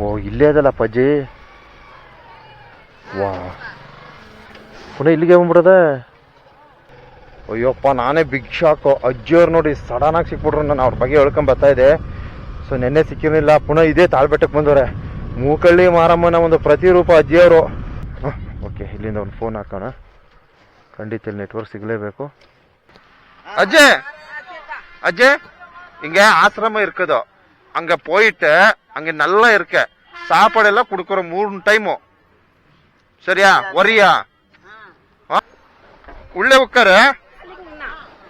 ಓ, ಇಲ್ಲೇ ಅದಲ್ಲಪ್ಪ ಅಜ್ಜಿ ವಾ. ಪುನಃ ಇಲ್ಲಿಗೆ ಬಂದ್ಬಿಡದ? ಅಯ್ಯೋಪ್ಪ, ನಾನೇ ಬಿಗ್ ಶಾಕು ಅಜ್ಜಿಯವ್ರು ನೋಡಿ ಸಡನ್ನಾಗಿ ಸಿಕ್ಬಿಟ್ರು ನಾನು ಅವ್ರ ಬಗ್ಗೆ ಹೇಳ್ಕೊಂಡ್ ಬರ್ತಾ ಇದ್ದೆ ಸೊ ನೆನ್ನೆ ಸಿಕ್ಕಿರಲಿಲ್ಲ, ಪುನಃ ಇದೇ ತಾಳ್ಬೆಟ್ಟಕ್ಕೆ ಬಂದವ್ರೆ. ಮೂಕಳ್ಳಿ ಮಾರಮ್ಮನ ಒಂದು ಪ್ರತಿರೂಪ ಅಜ್ಜಿಯವರು. ಓಕೆ, ಇಲ್ಲಿಂದ ಒಂದು ಫೋನ್ ಹಾಕೋಣ. ಖಂಡಿತ ಇಲ್ಲಿ ನೆಟ್ವರ್ಕ್ ಸಿಗಲೇಬೇಕು. ಅಜ್ಜೆ! ಅಜ್ಜೆ! ಹಿಂಗೆ ಆಶ್ರಮ ಇರ್ಕದು. அங்க போயிட்டு அங்க நல்லா இருக்க சாப்பாடு எல்லாம் கொடுக்குறோம் மூணு டைமும் சரியா வரியா ஆ? உள்ளே உட்காரு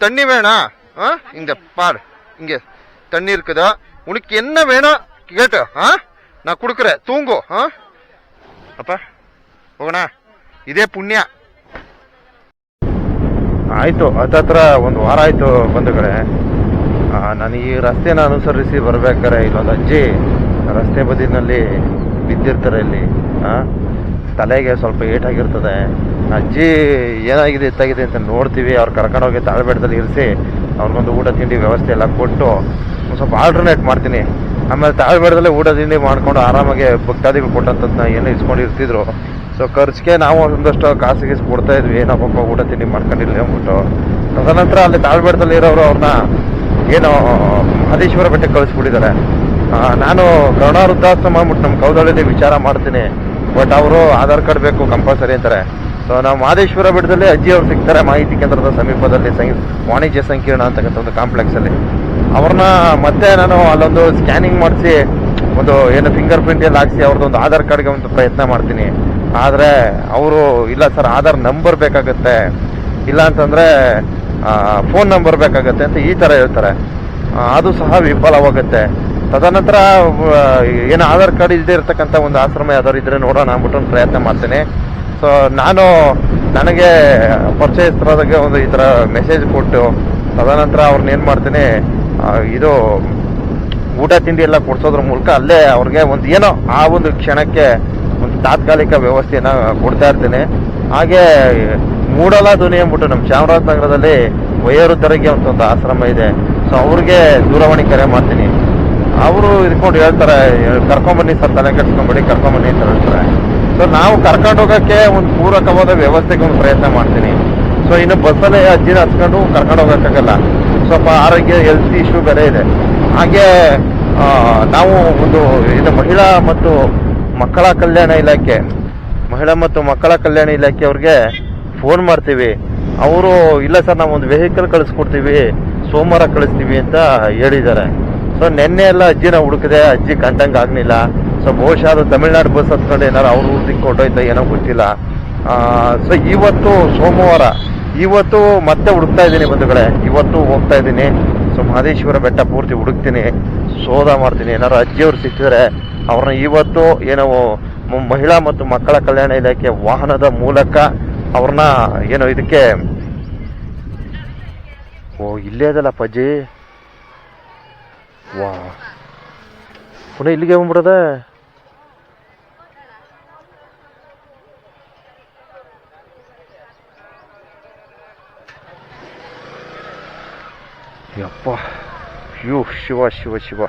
தண்ணி வேணாம் ஆ? இங்க பாரு இங்க தண்ணி இருக்குதா உனக்கு என்ன வேணும் கேட்டு ஆ நான் கொடுக்குறேன் தூங்கு ஆ ಅಪ್ಪ ಹೋಗೋಣ ಇದೇ ಪುಣ್ಯ ಆಯ್ತು ಹತ್ತತ್ರ ಒಂದು ವಾರ ಆಯ್ತು ಬಂಧುಗಳೇ ಆ, ನಾನು ಈ ರಸ್ತೆನ ಅನುಸರಿಸಿ ಬರ್ಬೇಕಾರೆ ಇಲ್ಲೊಂದು ಅಜ್ಜಿ ರಸ್ತೆ ಬದಿನಲ್ಲಿ ಬಿದ್ದಿರ್ತಾರೆ ಇಲ್ಲಿ ತಲೆಗೆ ಸ್ವಲ್ಪ ಏಟಾಗಿರ್ತದೆ. ಅಜ್ಜಿ, ಏನಾಗಿದೆ ಎತ್ತಾಗಿದೆ ಅಂತ ನೋಡ್ತೀವಿ. ಅವ್ರು ಕರ್ಕೊಂಡೋಗಿ ತಾಳ್ಬೇಡದಲ್ಲಿ ಇರಿಸಿ, ಅವ್ರಿಗೊಂದು ಊಟ ತಿಂಡಿ ವ್ಯವಸ್ಥೆ ಎಲ್ಲ ಕೊಟ್ಟು ಸ್ವಲ್ಪ ಆಲ್ಟರ್ನೇಟ್ ಮಾಡ್ತೀನಿ. ಆಮೇಲೆ ತಾಳ್ಬೇಡದಲ್ಲೇ ಊಟ ತಿಂಡಿ ಮಾಡ್ಕೊಂಡು ಆರಾಮಾಗಿ ಭಕ್ತಾದಿಗಳು ಕೊಟ್ಟಂಥದ್ದನ್ನ ಏನೋ ಇಸ್ಕೊಂಡು ಇರ್ತಿದ್ರು. ಸೊ ಖರ್ಚಿಗೆ ನಾವು ಒಂದಷ್ಟು ಕಾಸು ಗೀಸು ಕೊಡ್ತಾ ಇದ್ವಿ. ನಾವು ಪಾಪ ಊಟ ತಿಂಡಿ ಮಾಡ್ಕೊಂಡಿಲ್ಲ ಅಂದ್ಬಿಟ್ಟು. ತದನಂತರ ಅಲ್ಲಿ ತಾಳ್ಬೇಡದಲ್ಲಿ ಇರೋರು ಅವ್ರನ್ನ ಏನೋ ಮಹದೇಶ್ವರ ಬೆಟ್ಟಕ್ಕೆ ಕಳಿಸ್ಬಿಟ್ಟಿದ್ದಾರೆ ನಾನು ಕರುಣಾ ವೃದ್ಧಾಶ್ರಮ ಅಂದ್ಬಿಟ್ಟು ನಮ್ಮ ಕೌದಳ್ಳಿಲಿ ವಿಚಾರ ಮಾಡ್ತೀನಿ. ಬಟ್ ಅವರು ಆಧಾರ್ ಕಾರ್ಡ್ ಬೇಕು, ಕಂಪಲ್ಸರಿ ಅಂತಾರೆ. ಸೊ ನಾವು ಮಹದೇಶ್ವರ ಬೆಟ್ಟದಲ್ಲಿ ಅಜ್ಜಿ ಅವ್ರು ಸಿಗ್ತಾರೆ ಮಾಹಿತಿ ಕೇಂದ್ರದ ಸಮೀಪದಲ್ಲಿ ವಾಣಿಜ್ಯ ಸಂಕೀರ್ಣ ಅಂತಕ್ಕಂಥ ಒಂದು ಕಾಂಪ್ಲೆಕ್ಸ್ ಅಲ್ಲಿ ಅವ್ರನ್ನ ಮತ್ತೆ ನಾನು ಅಲ್ಲೊಂದು ಸ್ಕ್ಯಾನಿಂಗ್ ಮಾಡಿಸಿ, ಒಂದು ಏನು ಫಿಂಗರ್ ಪ್ರಿಂಟ್ ಎಲ್ಲ ಹಾಕಿಸಿ ಅವ್ರದ್ದು ಒಂದು ಆಧಾರ್ ಕಾರ್ಡ್ಗೆ ಒಂದು ಪ್ರಯತ್ನ ಮಾಡ್ತೀನಿ. ಆದರೆ, ಅವರು, ಇಲ್ಲ ಸರ್, ಆಧಾರ್ ನಂಬರ್ ಬೇಕಾಗುತ್ತೆ. ಇಲ್ಲ ಅಂತಂದ್ರೆ ಫೋನ್ ನಂಬರ್ ಬೇಕಾಗತ್ತೆ ಅಂತ ಈ ಥರ ಹೇಳ್ತಾರೆ. ಅದು ಸಹ ವಿಫಲವಾಗುತ್ತೆ. ತದನಂತರ ಏನು ಆಧಾರ್ ಕಾರ್ಡ್ ಇಲ್ಲದೆ ಇರತಕ್ಕಂಥ ಒಂದು ಆಶ್ರಮ ಯಾವ್ದಾದ್ರು ಇದ್ರೆ ನೋಡೋಣ ಅಂದ್ಬಿಟ್ಟು ಒಂದು ಪ್ರಯತ್ನ ಮಾಡ್ತೀನಿ. ಸೊ ನಾನು ನನಗೆ ಪರಿಚಯಸ್ಥರಾದಾಗ ಒಂದು ಈ ಥರ ಮೆಸೇಜ್ ಕೊಟ್ಟು, ತದನಂತರ ಅವ್ರನ್ನ ಏನು ಮಾಡ್ತೀನಿ ಇದು ಊಟ ತಿಂಡಿ ಎಲ್ಲ ಕೊಡ್ಸೋದ್ರ ಮೂಲಕ ಅಲ್ಲೇ ಅವ್ರಿಗೆ ಒಂದು ಏನೋ ಆ ಒಂದು ಕ್ಷಣಕ್ಕೆ ಒಂದು ತಾತ್ಕಾಲಿಕ ವ್ಯವಸ್ಥೆಯನ್ನು ಕೊಡ್ತಾ ಇರ್ತೀನಿ. ಹಾಗೆ ಮೂಡಲ ಧ್ವನಿ ಅಂದ್ಬಿಟ್ಟು ನಮ್ಮ ಚಾಮರಾಜನಗರದಲ್ಲಿ ವಯೋವೃದ್ಧರಿಗೆ ಅಂತ ಒಂದು ಆಶ್ರಮ ಇದೆ. ಸೊ ಅವ್ರಿಗೆ ದೂರವಾಣಿ ಕರೆ ಮಾಡ್ತೀನಿ. ಅವರು ಇದ್ಕೊಂಡು ಹೇಳ್ತಾರೆ ಕರ್ಕೊಂಬನ್ನಿ ಸರ್, ತಲೆ ಕೆಡ್ಸ್ಕೊಂಬೇಡಿ ಕರ್ಕೊಂಬನ್ನಿ ಅಂತ ಹೇಳ್ತಾರೆ. ಸೊ ನಾವು ಕರ್ಕೊಂಡು ಹೋಗೋಕ್ಕೆ ಒಂದು ಪೂರಕವಾದ ವ್ಯವಸ್ಥೆಗೆ ಒಂದು ಪ್ರಯತ್ನ ಮಾಡ್ತೀನಿ. ಸೊ ಇನ್ನು ಬಸ್ಸಲ್ಲೇ ಅಜ್ಜಿನ ಹಚ್ಕೊಂಡು ಕರ್ಕೊಂಡು ಹೋಗೋಕ್ಕಾಗಲ್ಲ. ಸ್ವಲ್ಪ ಆರೋಗ್ಯ ಹೆಲ್ತ್ ಇಶ್ಯೂ ಬೇರೆ ಇದೆ. ಹಾಗೆ ನಾವು ಒಂದು ಇದು ಮಹಿಳಾ ಮತ್ತು ಮಕ್ಕಳ ಕಲ್ಯಾಣ ಇಲಾಖೆ, ಮಹಿಳಾ ಮತ್ತು ಮಕ್ಕಳ ಕಲ್ಯಾಣ ಇಲಾಖೆ ಅವ್ರಿಗೆ ಫೋನ್ ಮಾಡ್ತೀವಿ. ಅವರು, ಇಲ್ಲ ಸರ್, ನಾವು ಒಂದು ವೆಹಿಕಲ್ ಕಳಿಸ್ಕೊಡ್ತೀವಿ. ಸೋಮವಾರ ಕಳಿಸ್ತೀವಿ ಅಂತ ಹೇಳಿದ್ದಾರೆ. ಸೊ ನಿನ್ನೆ ಎಲ್ಲ ಅಜ್ಜಿನ ಹುಡುಕಿದೆ, ಅಜ್ಜಿ ಕಂಡಂಗೆ ಆಗಲಿಲ್ಲ. ಸೊ ಬಹುಶಃ ಅದು ತಮಿಳ್ನಾಡು ಬಸ್ ಹತ್ಕೊಂಡು ಏನಾರು ಅವ್ರ ಊರಿಗೆ ಹೊರಟೋಯ್ತಾ ಏನೋ ಗೊತ್ತಿಲ್ಲ. ಸೊ ಇವತ್ತು ಸೋಮವಾರ, ಇವತ್ತು ಮತ್ತೆ ಹುಡುಕ್ತಾ ಇದ್ದೀನಿ ಬಂಧುಗಳೇ. ಇವತ್ತು ಹೋಗ್ತಾ ಇದ್ದೀನಿ. ಸೊ ಮಹದೇಶ್ವರ ಬೆಟ್ಟ ಪೂರ್ತಿ ಹುಡುಕ್ತೀನಿ. ಸೋದ ಮಾಡ್ತೀನಿ. ಏನಾರು ಅಜ್ಜಿಯವ್ರು ಸಿಕ್ಕಿದ್ರೆ ಅವ್ರನ್ನ ಇವತ್ತು ಏನೋ ಮಹಿಳಾ ಮತ್ತು ಮಕ್ಕಳ ಕಲ್ಯಾಣ ಇಲಾಖೆ ವಾಹನದ ಮೂಲಕ ಅವ್ರನ್ನ ಏನು ಇದಕ್ಕೆ ಓ, ಇಲ್ಲೇ ಅದಲ್ಲ ಅಪ್ಪಾಜಿ. ವಾ. ಪುನಃ ಇಲ್ಲಿಗೆ ಬಂದ್ಬಿಡದೆ? ಯಪ್ಪ. ಯು, ಶಿವ ಶಿವ ಶಿವ.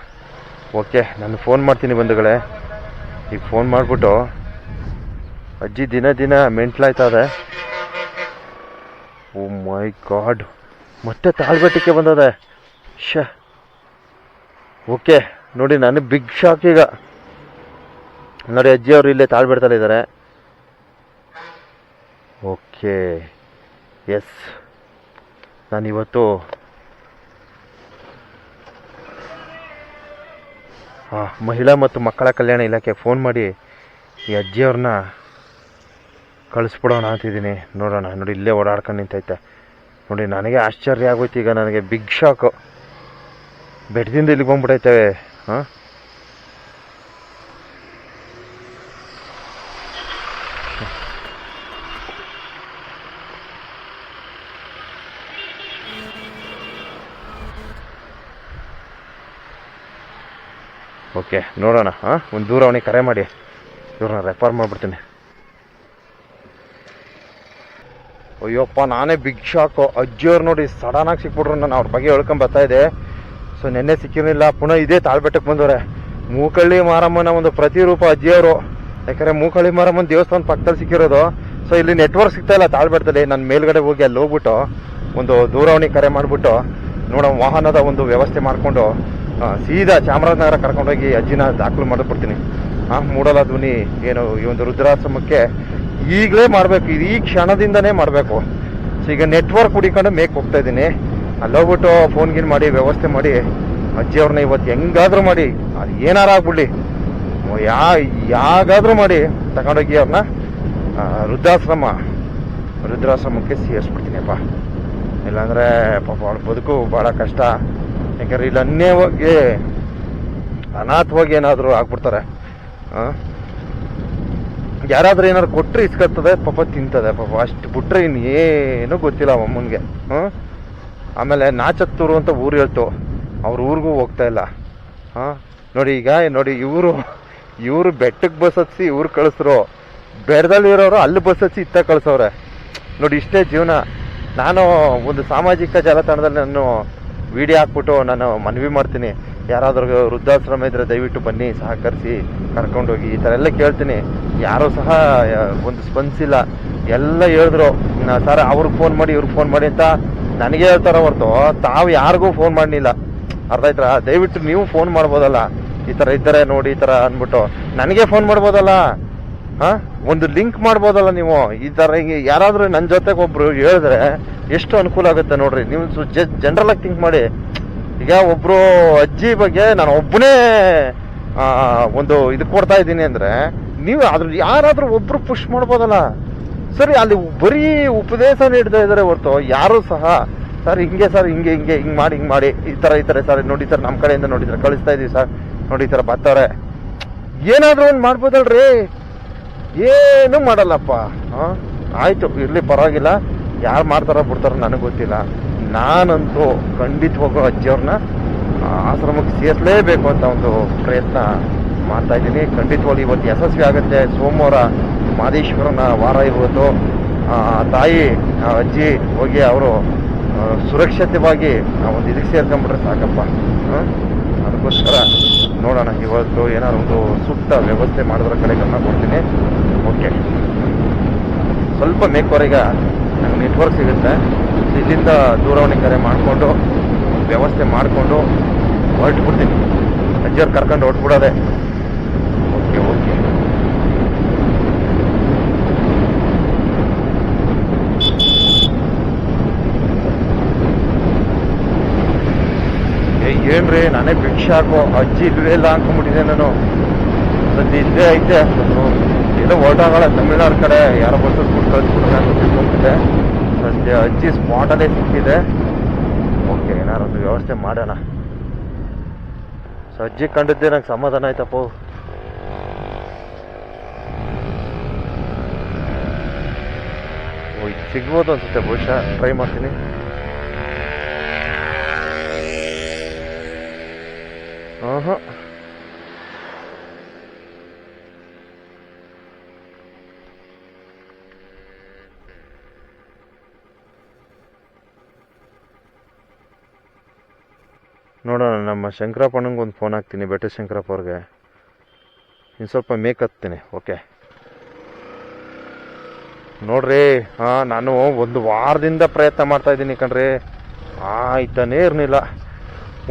ಓಕೆ, ನಾನು ಫೋನ್ ಮಾಡ್ತೀನಿ ಬಂಧುಗಳೇ. ಈಗ ಫೋನ್ ಮಾಡಿಬಿಟ್ಟು ಅಜ್ಜಿ ದಿನ ದಿನ ಮೆಂಟ್ಲಾಯ್ತದೆ. ಓ ಮೈ ಗಾಡ್. ಮತ್ತೆ ತಾಳ್ಬೆಟ್ಟಕ್ಕೆ ಬಂದದೆ. ಶ ಓಕೆ ನೋಡಿ ನಾನು ಬಿಗ್ ಶಾಕ್ ಈಗ. ನೋಡಿ ಅಜ್ಜಿ ಅವರು ಇಲ್ಲೇ ತಾಳ್ಬೆಡ್ತಲ್ಲಿ ಇದ್ದಾರೆ ಓಕೆ. ಎಸ್. ನಾನಿವತ್ತು ಆ, ಮಹಿಳಾ ಮತ್ತು ಮಕ್ಕಳ ಕಲ್ಯಾಣ ಇಲಾಖೆ ಫೋನ್ ಮಾಡಿ ಈ ಅಜ್ಜಿಯವ್ರನ್ನ ಕಳಿಸ್ಬಿಡೋಣ ಅಂತಿದ್ದೀನಿ. ನೋಡೋಣ. ನೋಡಿ, ಇಲ್ಲೇ ಓಡಾಡ್ಕೊಂಡು ನಿಂತೈತೆ. ನೋಡಿ, ನನಗೆ ಆಶ್ಚರ್ಯ ಆಗೋಯ್ತು. ಈಗ ನನಗೆ ಬಿಗ್ ಶಾಕು ಬೆಟ್ಟದಿಂದ ಇಲ್ಲಿಗೆ ಬಂದ್ಬಿಟ್ಟೈತವೆ ಹಾಂ? ಓಕೆ, ನೋಡೋಣ. ಹಾಂ? ಒಂದು ದೂರವಾಣಿ ಕರೆ ಮಾಡಿ. ಇವ್ರನ್ನ ರೆಫರ್ ಮಾಡಿಬಿಡ್ತೀನಿ. ಅಯ್ಯಪ್ಪ, ನಾನೇ ಬಿಗ್ ಶಾಕು ಅಜ್ಜಿಯವ್ರು ನೋಡಿ ಸಡನ್ ಆಗಿ ಸಿಕ್ಬಿಟ್ರು ನಾನು ಅವ್ರ ಬಗ್ಗೆ ಹೇಳ್ಕೊಂಡ್ ಬರ್ತಾ ಇದ್ದೆ ಸೊ ನೆನ್ನೆ ಸಿಕ್ಕಿರಲಿಲ್ಲ. ಪುನಃ ಇದೇ ತಾಳ್ಬೆಟ್ಟಕ್ಕೆ ಬಂದವ್ರೆ. ಮೂಕಳ್ಳಿ ಮಾರಮ್ಮನ ಒಂದು ಪ್ರತಿರೂಪ ಅಜ್ಜಿಯವರು. ಯಾಕಂದ್ರೆ ಮೂಕಳ್ಳಿ ಮಾರಮ್ಮನ ದೇವಸ್ಥಾನ ಪಕ್ಕದಲ್ಲಿ ಸಿಕ್ಕಿರೋದು. ಸೊ ಇಲ್ಲಿ ನೆಟ್ವರ್ಕ್ ಸಿಗ್ತಾ ಇಲ್ಲ ತಾಳ್ಬೆಟ್ಟದಲ್ಲಿ ನಾನು ಮೇಲ್ಗಡೆ ಹೋಗಿ ಅಲ್ಲಿ ಹೋಗ್ಬಿಟ್ಟು ಒಂದು ದೂರವಾಣಿ ಕರೆ ಮಾಡಿಬಿಟ್ಟು ನೋಡೋ ವಾಹನದ ಒಂದು ವ್ಯವಸ್ಥೆ ಮಾಡಿಕೊಂಡು ಸೀದಾ ಚಾಮರಾಜನಗರ ಕರ್ಕೊಂಡೋಗಿ ಅಜ್ಜಿನ ದಾಖಲು ಮಾಡಿಬಿಡ್ತೀನಿ. ಆ, ಮೂಡಲ ಧ್ವನಿ, ಏನು, ಈ ಒಂದು ರುದ್ರಾಶ್ರಮಕ್ಕೆ ಈಗಲೇ ಮಾಡಬೇಕು. ಇದು ಈ ಕ್ಷಣದಿಂದನೇ ಮಾಡಬೇಕು. ಸೊ ಈಗ ನೆಟ್ವರ್ಕ್ ಹುಡಿಕೊಂಡು ಮೇಕ್ ಹೋಗ್ತಾ ಇದ್ದೀನಿ. ಅಲ್ಲೋಗ್ಬಿಟ್ಟು ಫೋನ್ ಗೀನ್ ಮಾಡಿ, ವ್ಯವಸ್ಥೆ ಮಾಡಿ. ಅಜ್ಜಿಯವ್ರನ್ನ ಇವತ್ತು ಹೆಂಗಾದ್ರೂ ಮಾಡಿ. ಅದು ಏನಾರು ಆಗ್ಬಿಡ್ಲಿ. ಯಾ, ಯಾಗಾದ್ರೂ ಮಾಡಿ. ತಗೊಂಡೋಗಿ ಅವ್ರನ್ನ ವೃದ್ಧಾಶ್ರಮ, ವೃದ್ಧಾಶ್ರಮಕ್ಕೆ ಸೇರಿಸ್ಬಿಡ್ತೀನಿಪ್ಪ. ಇಲ್ಲಾಂದರೆ ಪಾಪ ಅವ್ರ ಬದುಕು ಭಾಳ ಕಷ್ಟ. ಯಾಕಂದ್ರೆ ಇಲ್ಲಿ ಅನ್ಯವಾಗಿ ಅನಾಥವಾಗಿ ಏನಾದರೂ ಆಗ್ಬಿಡ್ತಾರೆ. ಆ? ಯಾರಾದ್ರೂ ಏನಾದ್ರು ಕೊಟ್ಟರೆ ಇಸ್ಕತ್ತದೆ, ಪಾಪ ತಿಂತದೆ, ಪಾಪ ಅಷ್ಟು ಬಿಟ್ಟರೆ ಇನ್ನು ಏನೂ ಗೊತ್ತಿಲ್ಲ ಅಮ್ಮನಿಗೆ ಹಾಂ ಆಮೇಲೆ ನಾಚತ್ತೂರು ಅಂತ ಊರು ಹೇಳ್ತು. ಅವ್ರ ಊರಿಗೂ ಹೋಗ್ತಾ ಇಲ್ಲ. ಹಾಂ? ನೋಡಿ ಈಗ, ನೋಡಿ ಇವರು ಇವರು ಬೆಟ್ಟಕ್ಕೆ ಬಸ್ ಹತ್ಸಿ ಇವ್ರು ಕಳಿಸ್ರು. ಇರೋರು ಅಲ್ಲಿ ಬಸ್ ಹಚ್ಚಿ ಇತ್ತ ಕಳಿಸೋರೆ ನೋಡಿ ಇಷ್ಟೇ ಜೀವನ. ನಾನು ಒಂದು ಸಾಮಾಜಿಕ ಜಾಲತಾಣದಲ್ಲಿ ನಾನು ವಿಡಿಯೋ ಹಾಕ್ಬಿಟ್ಟು ನಾನು ಮನವಿ ಮಾಡ್ತೀನಿ. ಯಾರಾದ್ರೂ ವೃದ್ಧಾಶ್ರಮ ಇದ್ರೆ ದಯವಿಟ್ಟು ಬನ್ನಿ, ಸಹಕರಿಸಿ ಕರ್ಕೊಂಡೋಗಿ. ಈ ಥರ ಎಲ್ಲ ಕೇಳ್ತೀನಿ. ಯಾರೂ ಸಹ ಒಂದು ಸ್ಪಂದಿಸಿಲ್ಲ ಎಲ್ಲ ಹೇಳಿದ್ರು ಸರ್, ಅವ್ರಿಗೆ ಫೋನ್ ಮಾಡಿ, ಇವ್ರಿಗೆ ಫೋನ್ ಮಾಡಿ ಅಂತ ನನಗೆ ಹೇಳ್ತಾರ ಹೊರತು. ತಾವು ಯಾರಿಗೂ ಫೋನ್ ಮಾಡಲಿಲ್ಲ. ಅರ್ಥ ಆಯ್ತಾ? ದಯವಿಟ್ಟು ನೀವು ಫೋನ್ ಮಾಡ್ಬೋದಲ್ಲ. ಈ ಥರ ಇದ್ದಾರೆ ನೋಡಿ, ಈ ಥರ ಅಂದ್ಬಿಟ್ಟು. ನನಗೆ ಫೋನ್ ಮಾಡ್ಬೋದಲ್ಲ? ಹಾಂ? ಒಂದು ಲಿಂಕ್ ಮಾಡ್ಬೋದಲ್ಲ ನೀವು? ಈ ತರ ಹಿಂಗೆ ಯಾರಾದರೂ ನನ್ನ ಜೊತೆಗೆ ಒಬ್ರು ಹೇಳಿದ್ರೆ ಎಷ್ಟು ಅನುಕೂಲ ಆಗುತ್ತೆ ನೋಡ್ರಿ. ನೀವು ಜನರಲ್ ಆಗಿ ಥಿಂಕ್ ಮಾಡಿ. ಈಗ ಒಬ್ರು ಅಜ್ಜಿ ಬಗ್ಗೆ ನಾನು ಒಬ್ಬನೇ ಒಂದು ಇದು ಕೊಡ್ತಾ ಇದ್ದೀನಿ ಅಂದ್ರೆ, ನೀವು ಅದ್ರ ಯಾರಾದ್ರೂ ಒಬ್ರು ಪುಷ್ ಮಾಡ್ಬೋದಲ್ಲ. ಸರಿ, ಅಲ್ಲಿ ಬರೀ ಉಪದೇಶ ನೀಡ್ತಾ ಇದಾರೆ ಹೊರತು ಯಾರು ಸಹ, ಸರ್, ಹಿಂಗೆ ಸರ್, ಹಿಂಗೆ ಹಿಂಗೆ, ಹಿಂಗ್ ಮಾಡಿ ಹಿಂಗ್ ಮಾಡಿ, ಈ ತರ ಈ ತರ ಸರ್ ನೋಡಿ ಸರ್ ನಮ್ಮ ಕಡೆಯಿಂದ ನೋಡಿದ್ರೆ ಕಳಿಸ್ತಾ ಇದೀವಿ ಸರ್, ನೋಡಿ ಸರ್ ತರ ಬರ್ತಾರೆ ಏನಾದ್ರೂ ಒಂದು ಮಾಡ್ಬೋದಲ್ರಿ? ಏನು ಮಾಡಲ್ಲಪ್ಪ ಹಾಂ ಆಯ್ತು, ಇರ್ಲಿ, ಪರವಾಗಿಲ್ಲ. ಯಾರು ಮಾಡ್ತಾರ ಬಿಡ್ತಾರ ನನಗೆ ಗೊತ್ತಿಲ್ಲ. ನಾನಂತೂ ಖಂಡಿತವಾಗೂ ಅಜ್ಜಿಯವ್ರನ್ನ ಆಶ್ರಮಕ್ಕೆ ಸೇರಿಸಲೇಬೇಕು ಅಂತ ಒಂದು ಪ್ರಯತ್ನ ಮಾಡ್ತಾ ಇದ್ದೀನಿ. ಖಂಡಿತವಾಗ್ಲೂ ಇವತ್ತು ಯಶಸ್ವಿ ಆಗುತ್ತೆ. ಸೋಮವಾರ ಮಾದೇಶ್ವರನ ವಾರ ಇವತ್ತು ತಾಯಿ ಅಜ್ಜಿ ಹೋಗಿ ಅವರು ಸುರಕ್ಷಿತವಾಗಿ ಒಂದು ಇದಕ್ಕೆ ಸೇರ್ಕೊಂಡ್ಬಿಟ್ರೆ ಸಾಕಪ್ಪ. ಅದಕ್ಕೋಸ್ಕರ ನೋಡೋಣ. ಇವತ್ತು ಏನಾದ್ರು ಒಂದು ಸೂಕ್ತ ವ್ಯವಸ್ಥೆ ಮಾಡಿದ್ರ ಕಡೆ ಗಮನ ಕೊಡ್ತೀನಿ. ಓಕೆ. ಸ್ವಲ್ಪ ಮೇಲ್ವರೆಗೆ ನಂಗೆ ನೆಟ್ವರ್ಕ್ ಸಿಗುತ್ತೆ. ಇಲ್ಲಿಂದ ದೂರವಾಣಿ ಕರೆ ಮಾಡಿಕೊಂಡು ವ್ಯವಸ್ಥೆ ಮಾಡಿಕೊಂಡು ಹೊರಟ್ಬಿಡ್ತೀನಿ. ಅಜ್ಜಿಯವ್ರು ಕರ್ಕೊಂಡು ಹೊರಟ್ಬಿಡೋದೆ. ಓಕೆ ಓಕೆ ಏನ್ರಿ ನಾನೇ ಭಿಕ್ಷೆ ಹಾಕೋ ಅಜ್ಜಿ ಇಲ್ವೇ ಇಲ್ಲ ಅನ್ಕೊಂಡ್ಬಿಟ್ಟಿದ್ದೆ ನಾನು. ಸದ್ಯ ಇಲ್ಲೇ ಐತೆ. ಇಲ್ಲ ಏನೋ ಹೊರಟಾಗಲ್ಲ ತಮಿಳ್ನಾಡು ಕಡೆ. ಯಾರೋ ಬಸ್ಸಸ್ ಬಿಟ್ಟು ಕಳಿಸ್ಬಿಟ್ರೆ ತಿಳ್ಕೊಂಬಿಟ್ಟೆ ಸದ್ಯ ಅಜ್ಜಿ ಸ್ಪಾಟಲ್ಲೇ ಸಿಕ್ಕಿದೆ. ಓಕೆ ಏನಾರು ಒಂದು ವ್ಯವಸ್ಥೆ ಮಾಡೋಣ. ಸೊ ಅಜ್ಜಿ ಕಂಡಿದ್ದೆ, ನಂಗೆ ಸಮಾಧಾನ ಆಯ್ತಪ್ಪ. ಇದು ಸಿಗ್ಬೋದು ಅನ್ಸುತ್ತೆ, ಬಹುಶಃ. ಟ್ರೈ ಮಾಡ್ತೀನಿ. ಆಹಾ ನೋಡೋಣ, ನಮ್ಮ ಶಂಕರಪ್ಪನಿಗೆ ಒಂದು ಫೋನ್ ಹಾಕ್ತೀನಿ, ಬೆಟ್ಟ ಶಂಕರಪ್ಪ ಅವ್ರಿಗೆ ಇನ್ನು ಸ್ವಲ್ಪ ಮೇಕ್ ಹತ್ತೀನಿ ಓಕೆ ನೋಡ್ರಿ, ಹಾಂ, ನಾನು ಒಂದು ವಾರದಿಂದ ಪ್ರಯತ್ನ ಮಾಡ್ತಾ ಇದ್ದೀನಿ ಕಣ್ರಿ. ಆಯ್ತಾನೇ ಇರಲಿಲ್ಲ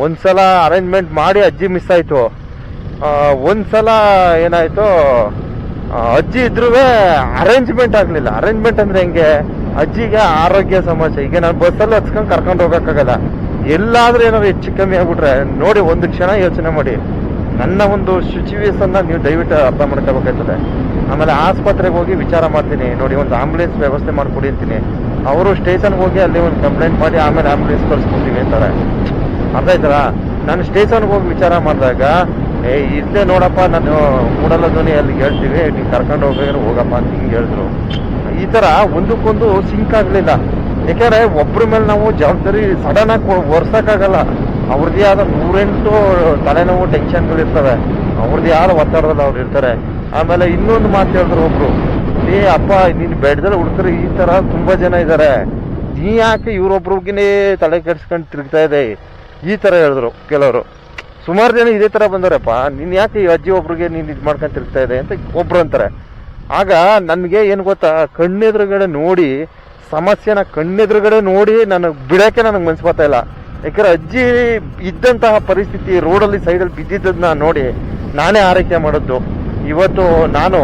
ಒಂದ್ಸಲ ಅರೇಂಜ್ಮೆಂಟ್ ಮಾಡಿ ಅಜ್ಜಿ ಮಿಸ್ ಆಯಿತು. ಒಂದ್ಸಲ ಏನಾಯಿತು ಅಜ್ಜಿ ಇದ್ರೂ ಅರೇಂಜ್ಮೆಂಟ್ ಆಗಲಿಲ್ಲ. ಅರೇಂಜ್ಮೆಂಟ್ ಅಂದರೆ ಹೆಂಗೆ? ಅಜ್ಜಿಗೆ ಆರೋಗ್ಯ ಸಮಸ್ಯೆ. ಈಗ ನಾನು ಬಸ್ಸಲ್ಲಿ ಹಚ್ಕೊಂಡು ಕರ್ಕೊಂಡು ಹೋಗೋಕ್ಕಾಗಲ್ಲ. ಎಲ್ಲಾದ್ರೂ ಏನಾದ್ರು ಹೆಚ್ಚು ಕಮ್ಮಿ ಆಗ್ಬಿಟ್ರೆ ನೋಡಿ, ಒಂದು ಕ್ಷಣ ಯೋಚನೆ ಮಾಡಿ. ನನ್ನ ಒಂದು ಸಿಚುವೇಶನ್ನ ನೀವು ದಯವಿಟ್ಟು ಅರ್ಥ ಮಾಡ್ಕೋಬೇಕಾಯ್ತದೆ. ಆಮೇಲೆ ಆಸ್ಪತ್ರೆಗೆ ಹೋಗಿ ವಿಚಾರ ಮಾಡ್ತೀನಿ. ನೋಡಿ, ಒಂದು ಆಂಬುಲೆನ್ಸ್ ವ್ಯವಸ್ಥೆ ಮಾಡ್ಕೊಡಿ ಅಂತೀನಿ. ಅವರು ಸ್ಟೇಷನ್ಗೆ ಹೋಗಿ ಅಲ್ಲಿ ಒಂದು ಕಂಪ್ಲೇಂಟ್ ಮಾಡಿ ಆಮೇಲೆ ಆಂಬುಲೆನ್ಸ್ ಕಳ್ಸ್ಕೊಡ್ತೀವಿ ಅಂತಾರೆ. ಅರ್ಥ ಆಯ್ತಲ್ಲ ನಾನು ಸ್ಟೇಷನ್ಗೆ ಹೋಗಿ ವಿಚಾರ ಮಾಡಿದಾಗ, ಏ, ಇಲ್ಲೇ ನೋಡಪ್ಪ, ನಾನು ಮೂಡಲ ಧ್ವನಿ ಅಲ್ಲಿ ಹೇಳ್ತೀವಿ. ನೀವು ಕರ್ಕೊಂಡು ಹೋಗಿದ್ರೆ ಹೋಗಪ್ಪ ಅಂತ ಹಿಂಗೆ ಹೇಳಿದ್ರು. ಈ ಥರ ಒಂದಕ್ಕೊಂದು ಸಿಂಕ್ ಆಗಲಿಲ್ಲ. ಯಾಕೆಂದ್ರೆ ಒಬ್ಬರ ಮೇಲೆ ನಾವು ಜವಾಬ್ದಾರಿ ಸಡನ್ ಆಗಿ ಒರ್ಸಕ್ಕಾಗಲ್ಲ. ಅವ್ರದ್ದೇ ಆದ ನೂರೆಂಟು ತಲೆನೋವು ಟೆನ್ಷನ್ಗಳಿರ್ತವೆ ಅವ್ರದ್ದೇ ಆದ ಒತ್ತಡದಲ್ಲಿ ಅವ್ರು ಇರ್ತಾರೆ. ಆಮೇಲೆ ಇನ್ನೊಂದು ಮಾತು ಹೇಳಿದ್ರು ಒಬ್ರು. ಏ ಅಪ್ಪ, ನೀನು ಬೆಡ್ದಲ್ಲಿ ಹುಡ್ತಾರೆ ಈ ತರ ತುಂಬಾ ಜನ ಇದ್ದಾರೆ ನೀ ಯಾಕೆ ಇವ್ರೊಬ್ರಿಗಿನೇ ತಲೆ ಕೆಡ್ಸ್ಕೊಂಡು ತಿರುಗ್ತಾ ಇದೆ? ಈ ತರ ಹೇಳಿದ್ರು ಕೆಲವರು. ಸುಮಾರು ಜನ ಇದೇ ಥರ ಬಂದಾರಪ್ಪ ನೀನು ಯಾಕೆ ಈ ಅಜ್ಜಿ ಒಬ್ರಿಗೆ ನೀನು ಇದು ಮಾಡ್ಕೊಂಡು ತಿರುಗ್ತಾ ಇದೆ? ಅಂತ ಒಬ್ರು ಅಂತಾರೆ. ಆಗ ನನಗೆ ಏನು ಗೊತ್ತಾ, ಕಣ್ಣೆದುರುಗಡೆ ನೋಡಿ ಸಮಸ್ಯೆನ ಕಣ್ಣೆದುರುಗಡೆ ನೋಡಿ ನನಗೆ ಬಿಡೋಕ್ಕೆ ನನಗೆ ಮನಸ್ಸು ಬರ್ತಾ ಇಲ್ಲ. ಯಾಕಂದ್ರೆ ಅಜ್ಜಿ ಇದ್ದಂತಹ ಪರಿಸ್ಥಿತಿ ರೋಡಲ್ಲಿ, ಸೈಡಲ್ಲಿ ಬಿದ್ದಿದ್ದನ್ನ ನೋಡಿ ನಾನೇ ಆರೈಕೆ ಮಾಡಿದ್ದು ಇವತ್ತು ನಾನು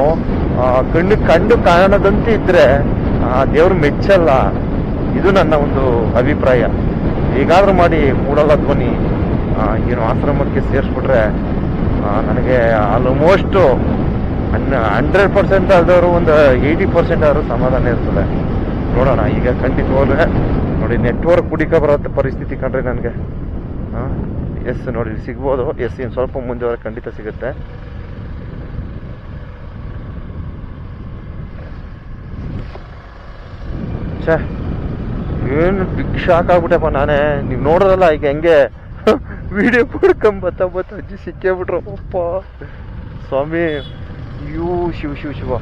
ಕಣ್ಣು ಕಂಡು ಕಾಣದಂತೆ ಇದ್ರೆ ದೇವ್ರು ಮೆಚ್ಚಲ್ಲ. ಇದು ನನ್ನ ಒಂದು ಅಭಿಪ್ರಾಯ. ಹೇಗಾದ್ರೂ ಮಾಡಿ ಮೂಡಲ್ಲ ಧ್ವನಿ ಏನು ಆಶ್ರಮಕ್ಕೆ ಸೇರಿಸ್ಬಿಟ್ರೆ ನನಗೆ ಆಲ್ಮೋಸ್ಟು ಹಂಡ್ರೆಡ್ ಪರ್ಸೆಂಟ್ ಆದವರು ಒಂದು ಏಯ್ಟಿ ಪರ್ಸೆಂಟ್ ಆದರೂ ಸಮಾಧಾನ ಇರ್ತದೆ. ನೋಡೋಣ, ಈಗ ಖಂಡಿತವಾಗ್ಲೂ ನೋಡಿ ನೆಟ್ವರ್ಕ್ ಕುಡಿಕ ಬರೋ ಪರಿಸ್ಥಿತಿ ಕಂಡ್ರೆ ನನಗೆ. ಎಸ್ ನೋಡಿ, ಸಿಗ್ಬೋದು. ಎಸ್ ಇನ್ನು ಸ್ವಲ್ಪ ಮುಂದೆ ಖಂಡಿತ ಸಿಗುತ್ತೆ. ಛೇ, ಏನು ಬಿಗ್ ಶಾಕ್ ಆಗ್ಬಿಟ್ಟೆಪ್ಪ ನಾನೇ. ನೀವು ನೋಡೋದಲ್ಲ ಈಗ ಹೆಂಗೆ? ವಿಡಿಯೋ ಕೊಡ್ಕೊಂಬತ್ತ ಬತ್ತ ಅಜ್ಜಿ ಸಿಕ್ಕೇ ಬಿಟ್ರು ಅಪ್ಪ. ಸ್ವಾಮಿ, ಯೂ, ಶಿವ ಶಿವ ಶಿವ.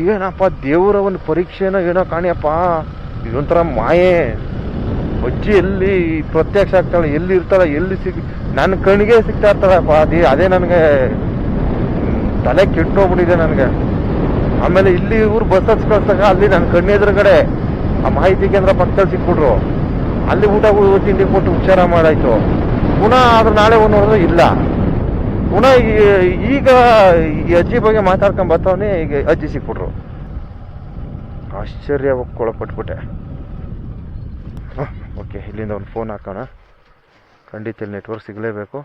ಏನಪ್ಪ ದೇವರ ಒಂದು ಪರೀಕ್ಷೆನ ಏನೋ ಕಾಣಿಯಪ್ಪ? ಇದೊಂಥರ ಮಾಯೆ. ಅಜ್ಜಿ ಎಲ್ಲಿ ಪ್ರತ್ಯಕ್ಷ ಆಗ್ತಾಳೆ? ಎಲ್ಲಿ ಇರ್ತಾಳೆ? ಎಲ್ಲಿ ಸಿಗ್? ನನ್ನ ಕಣ್ಣಿಗೆ ಸಿಗ್ತಾ ಇರ್ತಾಳಪ್ಪ ಅದೇ ಅದೇ ನನಗೆ ತಲೆ ಕೆಟ್ಟೋಗ್ಬಿಟ್ಟಿದೆ ನನಗೆ. ಆಮೇಲೆ ಇಲ್ಲಿ ಇವ್ರು ಬಸ್ ಹತ್ಸ್ ಕಳ್ಸಾಗ ಅಲ್ಲಿ ನನ್ನ ಕಣ್ಣೆದುರುಗಡೆ ಆ ಮಾಹಿತಿ ಕೇಂದ್ರ ಪಕ್ಕದಲ್ಲಿ ಸಿಕ್ಬಿಟ್ರು. ಅಲ್ಲಿ ಊಟ, ತಿಂಡಿ ಕೊಟ್ಟು ಉಪಚಾರ ಮಾಡಾಯ್ತು. ಪುನಃ ಆದ್ರೆ ನಾಳೆ ಒಂದು ಇಲ್ಲ. ಪುನಃ ಈಗ ಈ ಅಜ್ಜಿ ಬಗ್ಗೆ ಮಾತಾಡ್ಕೊಂಡ್ ಬರ್ತಾವನೆ, ಈಗ ಅಜ್ಜಿ ಸಿಕ್ಬಿಟ್ರು. ಆಶ್ಚರ್ಯ ಒಳಪಟ್ಬಿಟ್ಟೆ ಓಕೆ, ಇಲ್ಲಿಂದ ಒಂದು ಫೋನ್ ಹಾಕೋಣ. ಖಂಡಿತ ಇಲ್ಲಿ ನೆಟ್ವರ್ಕ್ ಸಿಗಲೇಬೇಕು.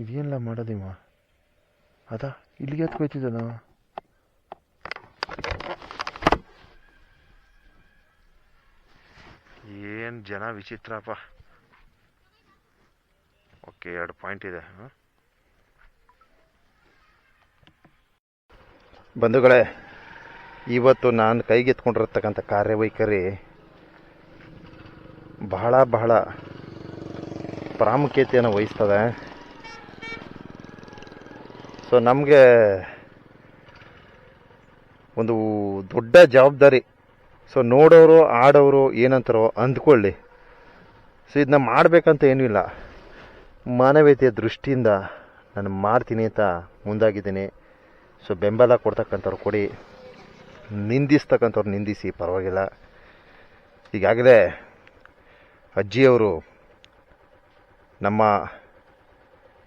ಇದೇನಿಲ್ಲ ಮಾಡೋದಿಮ್ಮ ಅದಾ, ಇಲ್ಲಿಗೆ ಎತ್ಕೊಯ್ತಿದ್ದ ನಾವು? ಏನು ಜನ ವಿಚಿತ್ರಪ್ಪ. ಓಕೆ, ಎರಡು ಪಾಯಿಂಟ್ ಇದೆ. ಬಂಧುಗಳೇ, ಇವತ್ತು ನಾನು ಕೈಗೆತ್ಕೊಂಡಿರ್ತಕ್ಕಂಥ ಕಾರ್ಯವೈಖರಿ ಬಹಳ ಬಹಳ ಪ್ರಾಮುಖ್ಯತೆಯನ್ನು ವಹಿಸ್ತದೆ. ಸೊ ನಮಗೆ ಒಂದು ದೊಡ್ಡ ಜವಾಬ್ದಾರಿ. ಸೊ ನೋಡೋರು, ಆಡೋರು ಏನಂತಾರೋ ಅಂದ್ಕೊಳ್ಳಿ. ಸೊ ಇದನ್ನ ಮಾಡಬೇಕಂತ ಏನೂ ಇಲ್ಲ. ಮಾನವೀಯತೆಯ ದೃಷ್ಟಿಯಿಂದ ನಾನು ಮಾಡ್ತೀನಿ ಅಂತ ಮುಂದಾಗಿದ್ದೀನಿ. ಸೊ ಬೆಂಬಲ ಕೊಡ್ತಕ್ಕಂಥವ್ರು ಕೊಡಿ. ನಿಂದಿಸ್ತಕ್ಕಂಥವ್ರು ನಿಂದಿಸಿ, ಪರವಾಗಿಲ್ಲ. ಈಗಾಗಲೇ ಅಜ್ಜಿಯವರು ನಮ್ಮ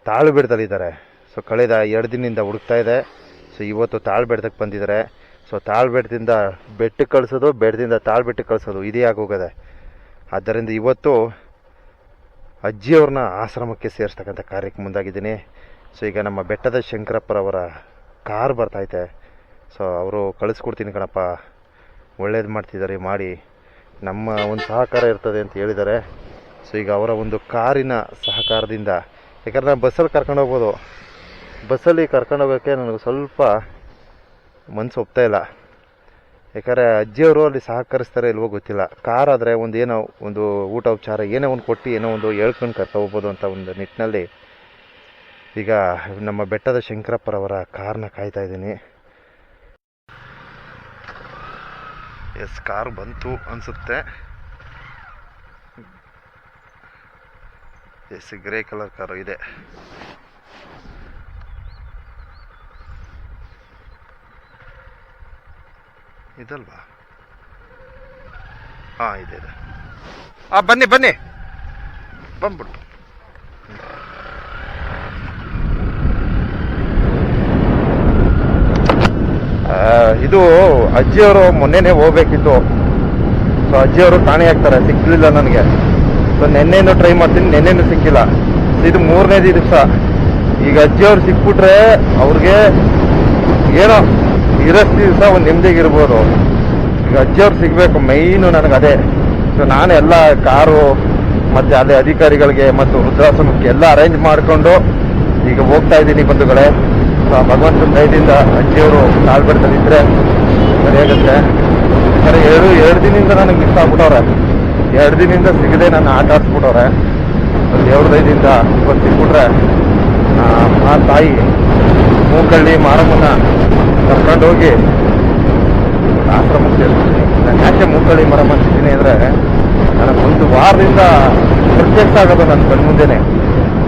ತಾಳುಬೆಡ್ದಲ್ಲಿದ್ದಾರೆ. ಸೊ ಕಳೆದ ಎರಡು ದಿನದಿಂದ ಹುಡುಕ್ತಾ ಇದೆ. ಸೊ ಇವತ್ತು ತಾಳ್ಬೆಡ್ದಕ್ಕೆ ಬಂದಿದ್ದಾರೆ. ಸೊ ತಾಳ್ಬೆಡ್ದಿಂದ ಬೆಟ್ಟಕ್ಕೆ ಕಳಿಸೋದು ಬೆಟ್ಟದಿಂದ ತಾಳ್ಬೆಟ್ಟಕ್ಕೆ ಕಳಿಸೋದು ಇದೇ ಆಗೋಗದೆ. ಆದ್ದರಿಂದ ಇವತ್ತು ಅಜ್ಜಿಯವ್ರನ್ನ ಆಶ್ರಮಕ್ಕೆ ಸೇರಿಸ್ತಕ್ಕಂಥ ಕಾರ್ಯಕ್ಕೆ ಮುಂದಾಗಿದ್ದೀನಿ. ಸೊ ಈಗ ನಮ್ಮ ಬೆಟ್ಟದ ಶಂಕರಪ್ಪರವರ ಕಾರ್ ಬರ್ತೈತೆ ಸೊ ಅವರು ಕಳಿಸ್ಕೊಡ್ತೀನಿ ಕಣಪ್ಪ. ಒಳ್ಳೇದು ಮಾಡ್ತಿದ್ದಾರೆ, ಮಾಡಿ. ನಮ್ಮ ಒಂದು ಸಹಕಾರ ಇರ್ತದೆ ಅಂತ ಹೇಳಿದ್ದಾರೆ. ಸೊ ಈಗ ಅವರ ಒಂದು ಕಾರಿನ ಸಹಕಾರದಿಂದ, ಯಾಕಂದ್ರೆ ನಾನು ಬಸ್ಸಲ್ಲಿ ಕರ್ಕೊಂಡು ಹೋಗ್ಬೋದು. ಬಸ್ಸಲ್ಲಿ ಕರ್ಕೊಂಡು ಹೋಗೋಕ್ಕೆ ನನಗೆ ಸ್ವಲ್ಪ ಮನಸ್ಸು ಒಪ್ತಾ ಇಲ್ಲ. ಯಾಕಂದರೆ ಅಜ್ಜಿಯವರು ಅಲ್ಲಿ ಸಹಕರಿಸ್ತಾರೆ ಇಲ್ವೋ ಗೊತ್ತಿಲ್ಲ. ಕಾರ್ ಆದರೆ ಒಂದು ಏನೋ ಒಂದು ಊಟ ಉಪಚಾರ, ಏನೋ ಒಂದು ಕೊಟ್ಟು ಏನೋ ಒಂದು ಹೇಳ್ಕೊಂಡು ಕರ್ಕೊ ಹೋಗ್ಬೋದು ಅಂತ ಒಂದು ನಿಟ್ಟಿನಲ್ಲಿ ಈಗ ನಮ್ಮ ಬೆಟ್ಟದ ಶಂಕರಪ್ಪರವರ ಕಾರ್ನ ಕಾಯ್ತಾ ಇದ್ದೀನಿ. ಎಸ್, ಕಾರ್ ಬಂತು ಅನಿಸುತ್ತೆ. ಎಸ್, ಗ್ರೇ ಕಲರ್ ಕಾರು ಇದೆ. ಇದಲ್ವಾ? ಹಾಂ ಇದೆ ಇದೆ. ಹಾಂ ಬನ್ನಿ ಬನ್ನಿ. ಬಂದ್ಬಿಟ್ಟು. ಆ, ಇದು ಅಜ್ಜಿಯವರು ಮೊನ್ನೆನೇ ಹೋಗ್ಬೇಕಿತ್ತು. ಸೊ ಅಜ್ಜಿಯವರು ಕಾಣೆ ಆಗ್ತಾರೆ ಸಿಕ್ಕಲಿಲ್ಲ ನನಗೆ. ಸೊ ನೆನ್ನೆನೂ ಟ್ರೈ ಮಾಡ್ತೀನಿ ನೆನ್ನೆನೂ ಸಿಕ್ಕಿಲ್ಲ. ಇದು ಮೂರನೇ ದಿವಸ. ಈಗ ಅಜ್ಜಿಯವ್ರು ಸಿಕ್ಬಿಟ್ರೆ ಅವ್ರಿಗೆ ಏನೋ ಇರೋಷ್ಟು ದಿವಸ ಒಂದು ನೆಮ್ಮದಿಗಿರ್ಬೋದು ಈಗ ಅಜ್ಜಿಯವ್ರು ಸಿಗಬೇಕು ಮೈನು ನನಗೆ ಅದೇ. ಸೊ ನಾನು ಎಲ್ಲ ಕಾರು, ಮತ್ತು ಅದೇ ಅಧಿಕಾರಿಗಳಿಗೆ ಮತ್ತು ವೃದ್ಧಾಶ್ರಮಕ್ಕೆ ಎಲ್ಲ ಅರೇಂಜ್ ಮಾಡಿಕೊಂಡು ಈಗ ಹೋಗ್ತಾ ಇದ್ದೀನಿ ಬಂಧುಗಳೇ. ಸೊ ಆ, ಭಗವಂತನ ದಯದಿಂದ ಅಜ್ಜಿಯವರು ಕಾಲ್ಬೆಡ್ದಲ್ಲಿದ್ದರೆ ಸರಿಯಾಗುತ್ತೆ ಯಾಕಂದರೆ ಎರಡು ಎರಡು ದಿನದಿಂದ ನನಗೆ ಮಿಸ್ ಆಗ್ಬಿಟ್ಟವ್ರೆ. ಎರಡು ದಿನದಿಂದ ಸಿಗದೆ ನಾನು ಆಟ ಆಡಿಸ್ಬಿಟ್ಟವ್ರೆ. ದೇವ್ರ ದಯದಿಂದ ಇವತ್ತು ಸಿಕ್ಬಿಟ್ರೆ ಆ ತಾಯಿ, ಮೂಕಳ್ಳಿ ಮಾರಮ್ಮನ ಕರ್ಕೊಂಡು ಹೋಗಿ ಆಶ್ರಮಕ್ಕೆ ಸೇರಿಸ್ತೀನಿ ನಾನು ಯಾಕೆ ಮೂಕಳ್ಳಿ ಮರ ಮಾಡ್ತಿದ್ದೀನಿ ಅಂದರೆ ನನಗೆ ಒಂದು ವಾರದಿಂದ ಪ್ರತ್ಯಕ್ಷ ಆಗೋದು ನನ್ನ ಕಣ್ಣು ಮುಂದೆನೆ.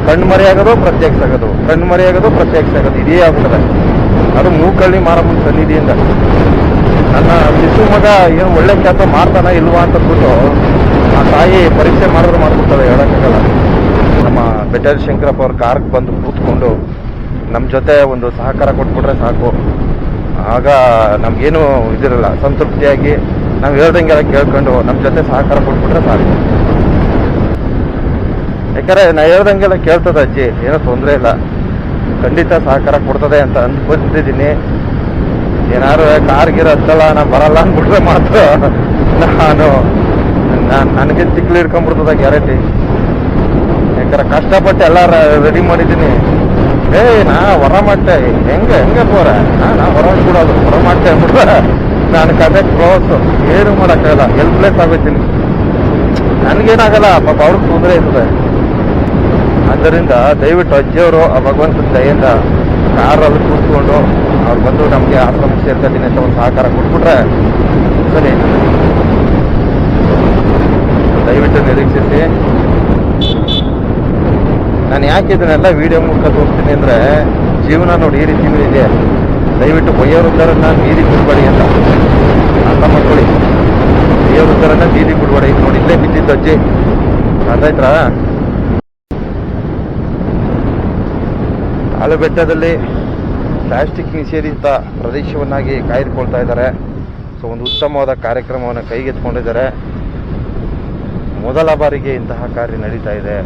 ಕಣ್ಣು ಮರೆಯಾಗೋದು ಪ್ರತ್ಯಕ್ಷ ಆಗೋದು. ಕಣ್ಣು ಮರೆಯಾಗೋದು ಪ್ರತ್ಯಕ್ಷ ಆಗೋದು. ಇದೇ ಆಗ್ತದೆ ಅದು ಮೂಕಳ್ಳಿ ಮಾರಮ್ಮನ ಸನ್ನಿಧಿಯಿಂದ. ನನ್ನ ಶಿಶು ಮಗ ಏನು ಒಳ್ಳೆ ಕೆಲಸ ಮಾಡ್ತಾನ ಇಲ್ವಾ ಅಂತ ಅಂದ್ಬಿಟ್ಟು ಆ ತಾಯಿ ಪರೀಕ್ಷೆ ಮಾಡಿದ್ರೆ ಮಾಡ್ಬಿಡ್ತಾರೆ ಹೇಳೋಕ್ಕಾಗಲ್ಲ. ನಮ್ಮ ಬೆಟರ್ ಶಂಕರಪ್ಪ ಅವ್ರ ಕಾರ್ಗೆ ಬಂದು ಕೂತ್ಕೊಂಡು ನಮ್ಮ ಜೊತೆ ಒಂದು ಸಹಕಾರ ಕೊಟ್ಬಿಟ್ರೆ ಸಾಕು. ಆಗ ನಮ್ಗೇನು ಇದಿರಲ್ಲ, ಸಂತೃಪ್ತಿಯಾಗಿ ನಾವು ಹೇಳ್ದಂಗೆಲ್ಲ ಕೇಳ್ಕೊಂಡು ನಮ್ಮ ಜೊತೆ ಸಹಕಾರ ಕೊಟ್ಬಿಟ್ರೆ ಸಾಕು. ಯಾಕಂದ್ರೆ ನಾ ಹೇಳ್ದಂಗೆಲ್ಲ ಕೇಳ್ತದ ಅಜ್ಜಿ, ಏನೋ ತೊಂದರೆ ಇಲ್ಲ. ಖಂಡಿತ ಸಹಕಾರ ಕೊಡ್ತದೆ ಅಂತ ಅಂದ್ಕೊಂಡಿದ್ದೀನಿ ಏನಾದ್ರು ಕಾರ್ಗಿರ ಹತ್ತಲ್ಲ, ನಾ ಬರಲ್ಲ ಅಂದ್ಬಿಟ್ರೆ ಮಾತ್ರ ನಾನು ನಾನು, ನನಗೆ ತಿಕ್ಲಿ ಹಿಡ್ಕೊಂಡ್ಬಿಡ್ತದ ಗ್ಯಾರಂಟಿ. ಯಾಕಂದ್ರೆ ಕಷ್ಟಪಟ್ಟು ಎಲ್ಲ ರೆಡಿ ಮಾಡಿದ್ದೀನಿ. ಏ, ನಾ ಹೊರ ಮಾಡ್ತೆ. ಹೆಂಗೆ ಹೆಂಗೆ ಪೋರ ನಾ ಹೊರ ಕೂಡೋದು. ಹೊರ ಮಾಡ್ತೆ ಅಂದ್ಬಿಟ್ರೆ ನಾನು ಕತೆ ಕ್ಲೋಸ್ ಏನು ಮಾಡೋಕ್ಕಾಗಲ್ಲ. ಹೆಲ್ಪ್ಲೆಸ್ ಆಗೋಯ್ತೀನಿ ನನಗೇನಾಗಲ್ಲ. ಪಾಪ ಅವ್ರಿಗೆ ತೊಂದರೆ ಇರ್ತದೆ. ಆದ್ದರಿಂದ ದಯವಿಟ್ಟು ಅಜ್ಜಿಯವರು, ಆ ಭಗವಂತನ ದಯಿಂದ ಕಾರಲ್ಲಿ ಕೂತ್ಕೊಂಡು ಅವ್ರು ಬಂದು ನಮಗೆ ಆಶ್ರಮ ಸೇರ್ಕೊಂಡಿನಿ ಅಂತ ಒಂದು ಸಹಕಾರ ಕೊಟ್ಬಿಟ್ರೆ ಸರಿ. ದಯವಿಟ್ಟು ನಿರೀಕ್ಷಿಸಿ. ನಾನು ಯಾಕೆ ಇದನ್ನೆಲ್ಲ ವಿಡಿಯೋ ಮೂಲಕ ತೋರಿಸ್ತೀನಿ ಅಂದರೆ ಜೀವನ ನೋಡಿ ಈ ರೀತಿ ಇದೆ. ದಯವಿಟ್ಟು ಬಯ್ಯೋರುದ್ದಾರನ್ನ ಬೀದಿ ಬಿಡಬೇಡಿ ಅಂತ. ಅರ್ಥ ಮಾಡ್ಕೊಳ್ಳಿ. ಬಯ್ಯೋರುದ್ದಾರನ್ನ ಬೀದಿ ಬಿಡಬೇಡಿ. ನೋಡಿ, ಇಲ್ಲೇ ಬಿದ್ದಿದ್ದು ಅಜ್ಜಿ. ಅರ್ಥ ಆಯ್ತಾ ಆಲೂಬೆಟ್ಟದಲ್ಲಿ ಪ್ಲಾಸ್ಟಿಕ್ ನಿಷೇಧಿತ ಪ್ರದೇಶವನ್ನಾಗಿ ಕಾಯ್ದುಕೊಳ್ತಾ ಇದ್ದಾರೆ. ಸೊ ಒಂದು ಉತ್ತಮವಾದ ಕಾರ್ಯಕ್ರಮವನ್ನು ಕೈಗೆತ್ಕೊಂಡಿದ್ದಾರೆ ಮೊದಲ ಬಾರಿಗೆ ಇಂತಹ ಕಾರ್ಯ ನಡೀತಾ ಇದೆ.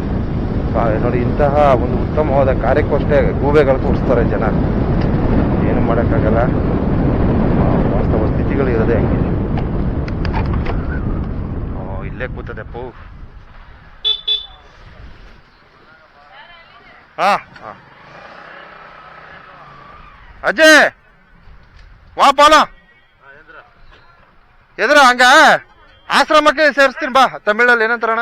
ನೋಡಿ, ಇಂತಹ ಒಂದು ಉತ್ತಮವಾದ ಕಾರ್ಯಕ್ಕಷ್ಟೇ ಗೂಬೆಗಳು ತೋರಿಸ್ತಾರೆ ಜನ. ಏನು ಮಾಡೋಕ್ಕಾಗಲ್ಲ. ವಾಸ್ತವ ಸ್ಥಿತಿಗಳು ಇರೋದೇ ಹಂಗೆ. ಇಲ್ಲೇ ಕೂತದೆ, ಪೂ. ಹಾ ಹಾ ವಾ ಪಾಲ ಎದ್ರ, ಹಂಗ? ಆಶ್ರಮಕ್ಕೆ ಸೇರಿಸ್ತೀನಿ, ಬಾ. ತಮಿಳಲ್ಲಿ ಏನಂತಾರಣ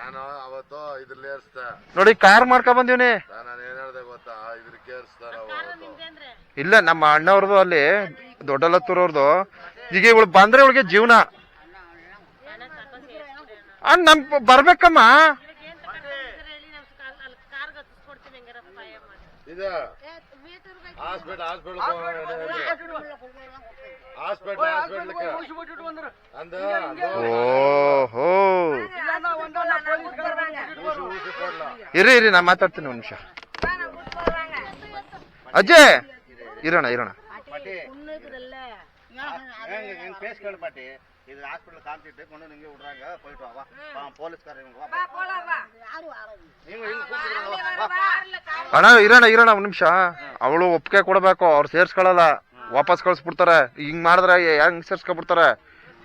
ನಾನು ಅವತ್ತು ಇದ್ರಲ್ಲಿ ಏರ್ಸ್ದೆ ನೋಡಿ ಕಾರ್ ಮಾಡ್ಕೊಂಡ್ ಬಂದಿವ್ನಿ. ನಾನು ಏನ್ ಹೇಳ್ದೆ ಗೊತ್ತಾ? ಇದ್ರಕ್ಕೆ ಏರ್ಸ್ತಾರ ಇಲ್ಲ ನಮ್ಮ ಅಣ್ಣವ್ರದ್ದು ಅಲ್ಲಿ ದೊಡ್ಡಲತ್ತೂರವ್ರದ್ದು ಈಗ ಇವಳು ಬಂದ್ರೆ ಇವಳಿಗೆ ಜೀವನ. ಆ, ನಮ್ ಬರ್ಬೇಕಮ್ಮ. ಇದು? ಹಾಸ್ಪಿಟಲ್ ಹಾಸ್ಪಿಟಲ್ ಹಾಸ್ಪಿಟಲ್ ಹಾಸ್ಪಿಟಲ್ ಅಂದ ಓಹೋ. ಇರಿ ಇರಿ ನಾ ಮಾತಾಡ್ತೀನಿ ಒಂದು ನಿಮಿಷ. ಅಜ್ಜೆ ಇರೋಣ ಇರೋಣ. ಅಣ್ಣ ಇರೋಣ ಇರೋಣ ನಿಮಿಷ. ಅವಳು ಒಪ್ಪಿಗೆ ಕೊಡಬೇಕು ಅವ್ರು ಸೇರ್ಸ್ಕೊಳಲ್ಲ. ವಾಪಸ್ ಕಳ್ಸ್ಬಿಡ್ತಾರೆ. ಹಿಂಗ್ ಮಾಡಿದ್ರೆ ಹೆಂಗ್ ಸೇರ್ಸ್ಕೊಬಿಡ್ತಾರೆ?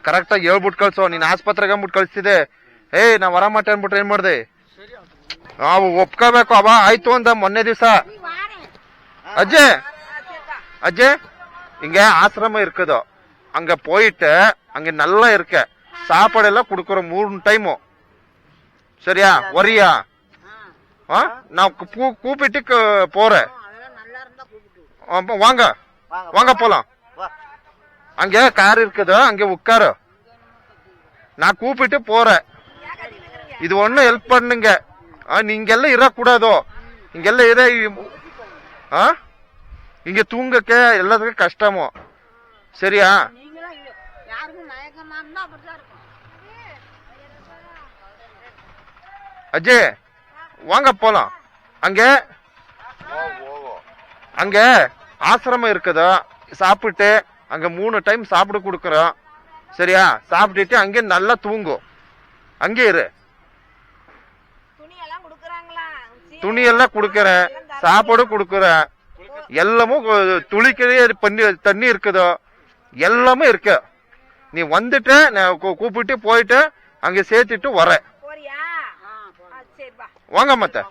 ಕರೆಕ್ಟಾಗಿ ಹೇಳ್ಬಿಟ್ಟು ಕಳ್ಸೋ. ನೀನ್ ಆಸ್ಪತ್ರೆಗೆ ಬಿಟ್ಟು ಕಳಿಸ್ತಿದ್ದೆ. ಏಯ್ ನಾವು ವರ ಮಾಟೆ ಅಂದ್ಬಿಟ್ರೆ ಏನ್ ಮಾಡ್ದೆ? ನಾವು ಒಪ್ಕೋಬೇಕು ಅವ ಆಯ್ತು ಅಂತ ಮೊನ್ನೆ ದಿವಸ ಅಜ್ಜೆ ಅಜ್ಜೆ இங்க ஆசிரமம் இருக்குது அங்க போயிட்டு அங்க நல்லா இருக்க சாப்பாடு எல்லாம் கொடுக்குறோம் மூணு டைமும் சரியா வரியா ஆ? நான் கூ- கூ- கூப்பிட்டு க- போறேன் அப்ப வாங்க வாங்க போலாம் வா அங்க கார் இருக்குது அங்க உட்காரு நான் கூப்பிட்டு போறேன் இது ஒண்ணு ஹெல்ப் பண்ணுங்க ನಿಂಗೆಲ್ಲ ಇರಕೂಡದು ಹಿಂಗೆಲ್ಲ ಇರೇ ஆ? இங்கே தூங்கக்கே எல்லாத்துக்கும் கஷ்டமோ? சரியா? அஜய் வாங்க போகலாம் அங்கே அங்கே ஆசிரமம் இருக்குதோ? சாப்பிட்டு அங்கே மூணு டைம் சாப்பிட கொடுக்குறோம். சரியா? சாப்பிட்டுட்டு அங்கே நல்லா தூங்கும். அங்கே இரு. துணி எல்லாம் கொடுக்கறேன் சாப்பாடு கொடுக்கறேன் எல்லாமும் கு- துளிக்கவே பண்ணி தண்ணி இருக்குதோ எல்லாமே இருக்கு நீ வந்துட்டு நான் கூ- கூப்பிட்டு போயிட்டு அங்க சேர்த்துட்டு வரேன் போறியா வாங்க ಮತ್ತೆ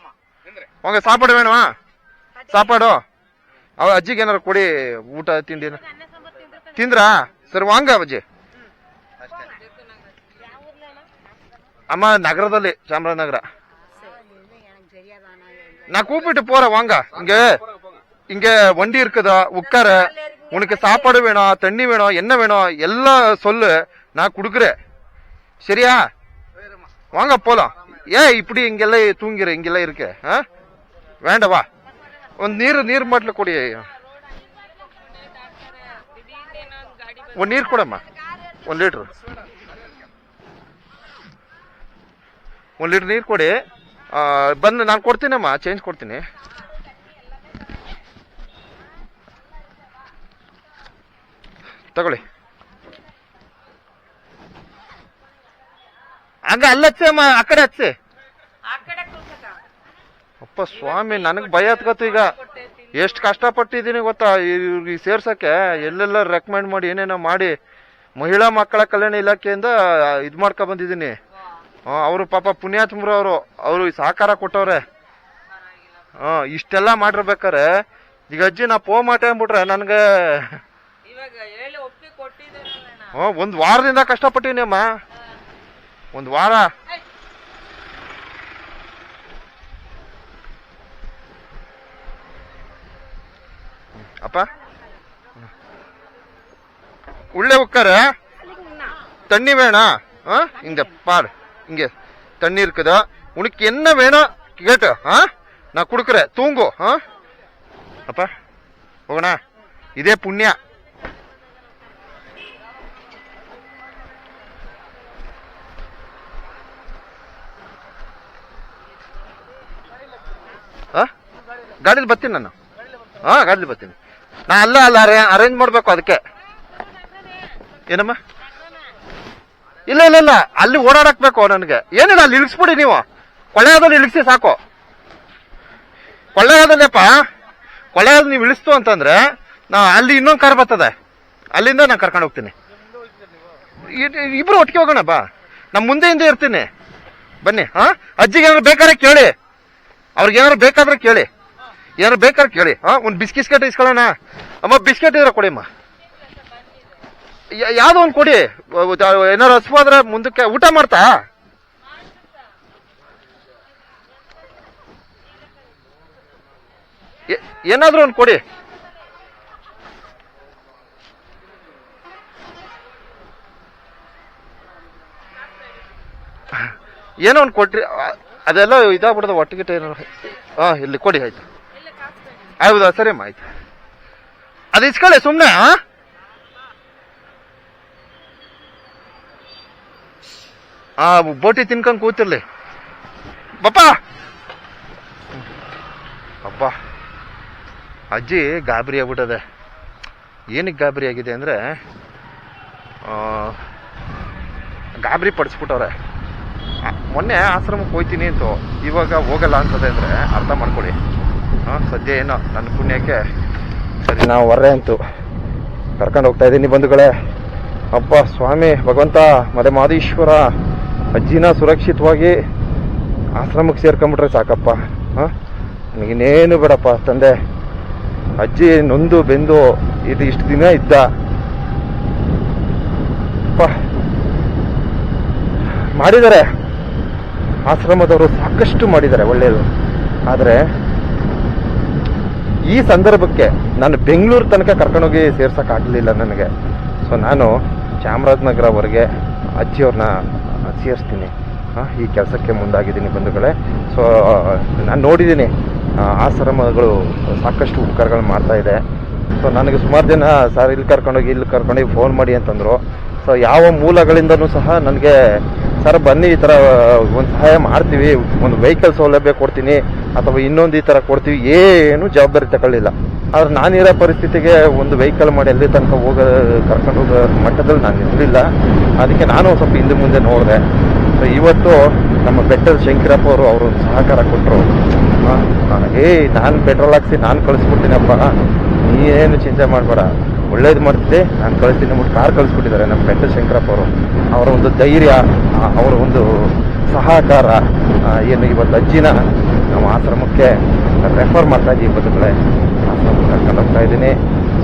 வாங்க சாப்பாடு வேணுமா சாப்பாடு ಅವ ಅಜ್ಜಿಗೆ ಏನಾರು ಕೊಡಿ ಊಟ ತಿಂಡಿ ಏನಾರು. ತಿಂದ್ರಾ ಸರಿ ವಾಂಗ ಅಜ್ಜಿ ಅಷ್ಟೇ ಅಮ್ಮ ನಗರದಲ್ಲಿ ಚಾಮರಾಜನಗರ நான் கூப்பிட்டு போறேன் வாங்க. இங்க இங்க வண்டி இருக்குதா? உட்கார. உனக்கு சாப்பாடு வேணும் தண்ணி வேணும் என்ன வேணும் எல்லாம் சொல்லு. நான் கொடுக்குறேன். சரியா? வாங்க போலாம். ஏன் இப்படி இங்கெல்லாம் தூங்கிற இங்கெல்லாம் இருக்கு. ஆ? வேண்டவா நீர் நீர் மாட்டில் கூடிய ஒன் நீர் கூடம்மா. ஒன் லிட்ரு ஒன் லிட்டர் நீர் கூடி ಬಂದು ನಾನು ಕೊಡ್ತೀನಮ್ಮ ಚೇಂಜ್ ಕೊಡ್ತೀನಿ. ತಗೊಳ್ಳಿ. ಹಂಗ ಅಲ್ಲ ಹಚ್ಚಿ ಅಮ್ಮ, ಆ ಕಡೆ ಹಚ್ಚಿ ಅಪ್ಪ ಸ್ವಾಮಿ, ನನಗೆ ಭಯ ಹತ್ಕತ್ತು ಈಗ. ಎಷ್ಟು ಕಷ್ಟಪಟ್ಟಿದ್ದೀನಿ ಗೊತ್ತಾ ಇವ್ರಿಗೆ ಸೇರ್ಸಕ್ಕೆ. ಎಲ್ಲೆಲ್ಲ ರೆಕಮೆಂಡ್ ಮಾಡಿ, ಏನೇನೋ ಮಾಡಿ. ಮಹಿಳಾ ಮಕ್ಕಳ ಕಲ್ಯಾಣ ಇಲಾಖೆಯಿಂದ ಇದು ಮಾಡ್ಕೊ ಬಂದಿದ್ದೀನಿ. ಅವರು ಪಾಪ ಪುಣ್ಯಾತ್ಮರು ಅವರು ಅವರು ಸಹಕಾರ ಕೊಟ್ಟವ್ರೆ. ಹಾಂ ಇಷ್ಟೆಲ್ಲ ಮಾಡಿರ್ಬೇಕಾರೆ ಈಗ ಅಜ್ಜಿ ನಾ ಪೋ ಮಾಟೆ ಅಂದ್ಬಿಟ್ರೆ ನನಗೆ ಹ್ಞೂ ಒಂದು ವಾರದಿಂದ ಕಷ್ಟಪಟ್ಟಿವನಿಯಮ್ಮ ಒಂದು ವಾರ. ಅಪ್ಪ. ಉಳ್ಳೆ ಉಕ್ಕಾರ? ತಣ್ಣಿ ಬೇಣ ಹಾಂ ಹಿಂಗೆ ಪಾಡ್ இங்க தண்ணி இருக்குதா உனக்கு என்ன வேணும் கேட்டு ஆ நான் கொடுக்குறேன் தூங்கு ஆ அப்பா ಹೋಗೋಣ ಇದೇ ಪುಣ್ಯ ಆ? ಗಾಡೀಲಿ ಬರ್ತೀನಿ ನಾನು ಹಾ ಗಾಡೀಲಿ ಬರ್ತೀನಿ ನಾ ಅಲ್ಲ ಅಲ್ಲ ಅರೇಂಜ್ ಮಾಡ್ಬೇಕು ಅದಕ್ಕೆ ಏನಮ್ಮ ಇಲ್ಲ ಇಲ್ಲ ಇಲ್ಲ. ಅಲ್ಲಿ ಓಡಾಡಕ್ ಬೇಕು ನನಗೆ ಏನಿಲ್ಲ, ಅಲ್ಲಿ ಇಳಿಸ್ಬಿಡಿ ನೀವು. ಕೊಳ್ಳೆಯಾದಲ್ಲಿ ಇಳಿಸಿ ಸಾಕು. ಕೊಳ್ಳೆಯಾದಲ್ಲಪ್ಪ ಕೊಳ್ಳೆಯಾದ ನೀವು ಇಳಿಸ್ತು ಅಂತಂದ್ರೆ, ನಾ ಅಲ್ಲಿ ಇನ್ನೊಂದು ಕಾರ್ ಬರ್ತದೆ. ಅಲ್ಲಿಂದ ನಾನು ಕರ್ಕೊಂಡು ಹೋಗ್ತೀನಿ. ಇಬ್ರು ಒಟ್ಟಿಗೆ ಹೋಗೋಣ, ಬಾ. ನಮ್ಮ ಮುಂದೆ ಹಿಂದೆ ಇರ್ತೀನಿ. ಬನ್ನಿ, ಹಾ? ಅಜ್ಜಿಗೆ ಏನಾದ್ರು ಬೇಕಾದ್ರೆ ಕೇಳಿ. ಅವ್ರಿಗೆ ಏನಾರು ಬೇಕಾದ್ರೆ ಕೇಳಿ. ಏನಾರು ಬೇಕಾದ್ರೆ ಕೇಳಿ, ಹಾ? ಒಂದು ಬಿಸ್ಕಿಸ್ಕೆಟ್ ಇಸ್ಕೊಳ್ಳೋಣ. ಅಮ್ಮ, ಬಿಸ್ಕೆಟ್ ಇದ್ರೆ ಕೊಡಿ, ಅಮ್ಮ. ಯಾ- ಯಾವ್ದೋ ಒಂದು ಕೊಡಿ. ಏನಾರು ಹಸುವಾದ್ರೆ ಮುಂದಕ್ಕೆ ಊಟ ಮಾಡ್ತಾ? ಏನಾದರೂ ಒಂದು ಕೊಡಿ. ಏನೋ ಒಂದು ಕೊಟ್ರಿ. ಅದೆಲ್ಲ ಇದಾಗ್ಬಿಡ್ದು ಒಟ್ಟಿಗೆ ಏನಾರು. ಹಾ ಇಲ್ಲಿ ಕೊಡಿ ಆಯ್ತು. ಹೌದಾ ಸರಿ ಅಮ್ಮ ಆಯ್ತು ಅದು ಇಸ್ಕೊಳ್ಳಿ ಸುಮ್ಮನೆ ಹಾ ಆ ಬೋಟಿ ತಿನ್ಕೊಂಡ್ ಕೂತಿರ್ಲಿ. ಬಪ್ಪ! ಅಪ್ಪ ಅಜ್ಜಿ ಗಾಬರಿ ಆಗ್ಬಿಟ್ಟದೆ. ಏನಕ್ಕೆ ಗಾಬರಿ ಆಗಿದೆ ಅಂದರೆ ಗಾಬರಿ ಪಡಿಸ್ಬಿಟ್ಟವ್ರೆ. ಮೊನ್ನೆ ಆಶ್ರಮಕ್ಕೆ ಹೋಯ್ತೀನಿ ಅಂತ ಇವಾಗ ಹೋಗಲ್ಲ ಅಂತದೆ ಅಂದರೆ ಅರ್ಥ ಮಾಡ್ಕೊಳ್ಳಿ ಹಾಂ ಸದ್ಯ ಏನೋ ನನ್ನ ಪುಣ್ಯಕ್ಕೆ ಸರಿ. ನಾವು ವರ್ರೆ ಅಂತು ಕರ್ಕೊಂಡು ಹೋಗ್ತಾ ಇದ್ದೀನಿ ಬಂಧುಗಳೇ. ಅಪ್ಪ ಸ್ವಾಮಿ ಭಗವಂತ, ಮದೆ ಮಾದೇಶ್ವರ ಅಜ್ಜಿನ ಸುರಕ್ಷಿತವಾಗಿ ಆಶ್ರಮಕ್ಕೆ ಸೇರ್ಕೊಂಬಿಟ್ರೆ ಸಾಕಪ್ಪ. ಹಾಂ? ನನಗಿನ್ನೇನು ಬೇಡಪ್ಪ ತಂದೆ. ಅಜ್ಜಿ ನೊಂದು ಬೆಂದು ಇದು ಇಷ್ಟು ದಿನ ಇದ್ದ. ಮಾಡಿದ್ದಾರೆ. ಆಶ್ರಮದವರು ಸಾಕಷ್ಟು ಮಾಡಿದ್ದಾರೆ ಒಳ್ಳೆಯದು. ಆದರೆ ಈ ಸಂದರ್ಭಕ್ಕೆ ನಾನು ಬೆಂಗಳೂರು ತನಕ ಕರ್ಕೊಂಡೋಗಿ ಸೇರ್ಸೋಕ್ಕಾಗಲಿಲ್ಲ ನನಗೆ. ಸೊ ನಾನು ಚಾಮರಾಜನಗರವರೆಗೆ ಅಜ್ಜಿಯವ್ರನ್ನ ಸೇರಿಸ್ತೀನಿ. ಈ ಕೆಲಸಕ್ಕೆ ಮುಂದಾಗಿದ್ದೀನಿ ಬಂಧುಗಳೇ. ಸೊ ನಾನು ನೋಡಿದ್ದೀನಿ ಆಶ್ರಮಗಳು ಸಾಕಷ್ಟು ಉಪಕಾರಗಳು ಮಾಡ್ತಾಯಿದೆ ಸೊ ನನಗೆ ಸುಮಾರು ಜನ, ಸರ್, ಇಲ್ಲಿ ಕರ್ಕೊಂಡೋಗಿ ಇಲ್ಲಿ ಕರ್ಕೊಂಡೋಗಿ ಫೋನ್ ಮಾಡಿ ಅಂತಂದರು. ಸೊ ಯಾವ ಮೂಲಗಳಿಂದನೂ ಸಹ ನನಗೆ, ಸರ್, ಬನ್ನಿ, ಈ ಥರ ಒಂದು ಸಹಾಯ ಮಾಡ್ತೀವಿ. ಒಂದು ವೆಹಿಕಲ್ ಸೌಲಭ್ಯ ಕೊಡ್ತೀನಿ. ಅಥವಾ ಇನ್ನೊಂದು ಈ ಥರ ಕೊಡ್ತೀವಿ, ಏನು ಜವಾಬ್ದಾರಿ ತಗೊಳ್ಳಿಲ್ಲ. ಆದ್ರೆ ನಾನಿರೋ ಪರಿಸ್ಥಿತಿಗೆ ಒಂದು ವೆಹಿಕಲ್ ಮಾಡಿ ಎಲ್ಲಿ ತನಕ ಹೋಗೋ, ಕರ್ಕೊಂಡು ಹೋಗೋ ಮಟ್ಟದಲ್ಲಿ ನಾನು ಇರಲಿಲ್ಲ. ಅದಕ್ಕೆ ನಾನು ಸ್ವಲ್ಪ ಹಿಂದೆ ಮುಂದೆ ನೋಡಿದೆ. ಸೊ ಇವತ್ತು ನಮ್ಮ ಬೆಟ್ಟದ ಶಂಕರಪ್ಪ ಅವರು ಅವರು ಸಹಕಾರ ಕೊಟ್ಟರು ಏ ನಾನು ಪೆಟ್ರೋಲ್ ಹಾಕ್ಸಿ ನಾನು ಕಳಿಸ್ಬಿಡ್ತೀನಪ್ಪ. ಏನು ಚಿಂತೆ ಮಾಡಬೇಡ. ಒಳ್ಳೇದು ಮಾಡ್ತಿದ್ದೆ, ನಾನು ಕಳಿಸ್ತೀನಿ ಅಂದ್ಬಿಟ್ಟು ಕಾರ್ ಕಳಿಸ್ಬಿಟ್ಟಿದ್ದಾರೆ ನಮ್ಮ ಬೆಟ್ಟದ ಶಂಕರಪ್ಪ ಅವರು. ಅವರ ಒಂದು ಧೈರ್ಯ ಅವರ ಒಂದು ಸಹಕಾರ ಏನು ಇವತ್ತು ಅಜ್ಜಿನ ನಮ್ಮ ಆಶ್ರಮಕ್ಕೆ ರೆಫರ್ ಮಾಡ್ತಾ ಇದ್ದೀವಿ ಬದುಕಳೇ ಆಶ್ರಮಕ್ಕೆ ಕರ್ಕೊಂಡು ಹೋಗ್ತಾ ಇದ್ದೀನಿ.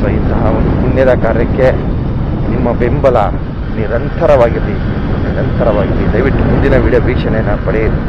ಸೊ ಇಂತಹ ಒಂದು ಪುಣ್ಯದ ಕಾರ್ಯಕ್ಕೆ ನಿಮ್ಮ ಬೆಂಬಲ ನಿರಂತರವಾಗಿರಲಿ ನಿರಂತರವಾಗಿರಲಿ ದಯವಿಟ್ಟು ಮುಂದಿನ ವಿಡಿಯೋ ವೀಕ್ಷಣೆಯನ್ನು ಪಡೆಯಿರಿ.